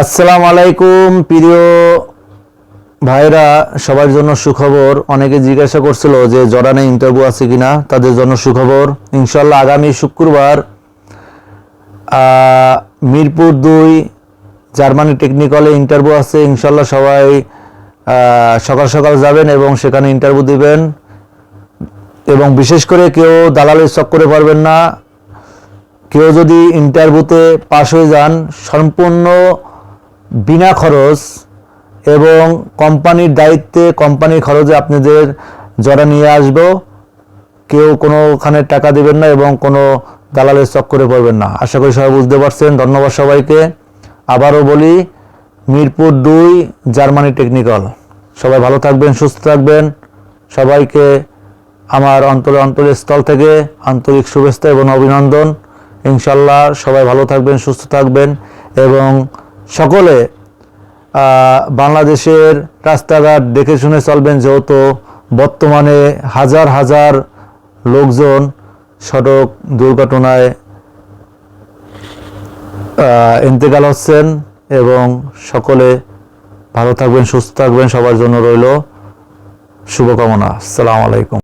আসসালামু আলাইকুম প্রিয় ভাইরা, সবার জন্য সুখবর। অনেকে জিজ্ঞাসা করছিল যে, জরানে ইন্টারভিউ আছে কিনা? তাদের জন্য সুখবর। ইনশাল্লাহ আগামী শুক্রবার মিরপুর দুই জার্মানি টেকনিক্যালে ইন্টারভিউ আছে। ইনশাল্লাহ সবাই সকাল সকাল যাবেন এবং সেখানে ইন্টারভিউ দিবেন। এবং বিশেষ করে কেউ দালালের চক্করে পারবেন না। কেউ যদি ইন্টারভিউতে পাশ হয়ে যান, সম্পূর্ণ বিনা খরচ এবং কোম্পানির দায়িত্বে কোম্পানির খরচে আপনাদের জরা নিয়ে আসব। কেউ কোনোখানে টাকা দেবেন না এবং কোনো দালালের চক্করে পড়বেন না। আশা করি সবাই বুঝতে পারছেন। ধন্যবাদ সবাইকে। আবারও বলি, মিরপুর দুই, জার্মানি টেকনিক্যাল। সবাই ভালো থাকবেন, সুস্থ থাকবেন। সবাইকে আমার অন্তরে অন্তরের স্থল থেকে আন্তরিক শুভেচ্ছা এবং অভিনন্দন। ইনশাল্লাহ সবাই ভালো থাকবেন, সুস্থ থাকবেন এবং সকলে বাংলাদেশের রাস্তাঘাট দেখে শুনে চলবেন যেহেতু বর্তমানে হাজার হাজার লোকজন সড়ক দুর্ঘটনায় ইন্তেকাল হচ্ছেন এবং সকলে ভালো থাকবেন, সুস্থ থাকবেন, সবার জন্য রইল শুভকামনা। আসসালামু আলাইকুম।